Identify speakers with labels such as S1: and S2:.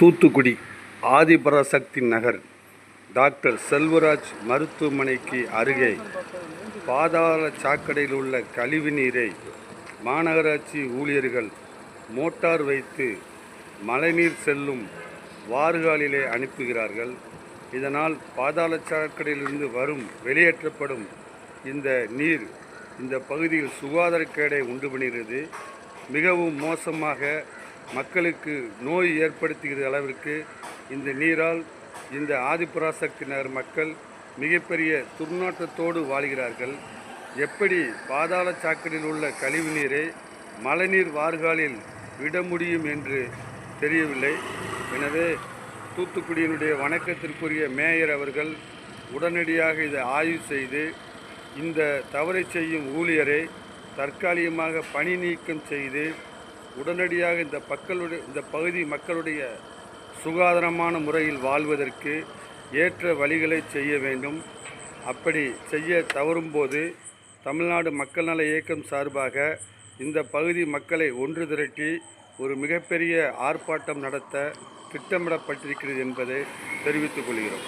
S1: Thoothukudi Adiparasakthi Nagar. Doctor Selvaraj மருத்துவமனைக்கு அருகே பாதாள சாக்கடையில் உள்ள கழிவு நீரை மாநகராட்சி ஊழியர்கள் மோட்டார் வைத்து மழைநீர் செல்லும் வாறுகாலிலே அனுப்புகிறார்கள். இதனால் பாதாள சாக்கடையிலிருந்து வரும் வெளியேற்றப்படும் இந்த நீர் இந்த பகுதியில் சுகாதாரக்கேடை உண்டு பண்ணுகிறது மிகவும் மோசமாக மக்களுக்கு நோய் ஏற்படுத்துகிற அளவிற்கு இந்த நீரால் இந்த ஆதிபராசக்தி நகர் மக்கள் மிகப்பெரிய துர்நாற்றத்தோடு வாழ்கிறார்கள். எப்படி பாதாள சாக்கடையில் உள்ள கழிவு நீரை மழைநீர் வார்காலில் விட முடியும் என்று தெரியவில்லை. எனவே தூத்துக்குடியினுடைய வணக்கத்திற்குரிய மேயர் அவர்கள் உடனடியாக இதை ஆய்வு செய்து இந்த தவறை செய்யும் ஊழியரை தற்காலிகமாக பணி நீக்கம் செய்து உடனடியாக இந்த மக்களுடைய இந்த பகுதி மக்களுடைய சுகாதாரமான முறையில் வாழ்வதற்கு ஏற்ற வழிகளை செய்ய வேண்டும். அப்படி செய்ய தவறும்போது தமிழ்நாடு மக்கள் நல இயக்கம் சார்பாக இந்த பகுதி மக்களை ஒன்று திரட்டி ஒரு மிகப்பெரிய ஆர்ப்பாட்டம் நடத்த திட்டமிடப்பட்டிருக்கிறது என்பதை தெரிவித்துக் கொள்கிறோம்.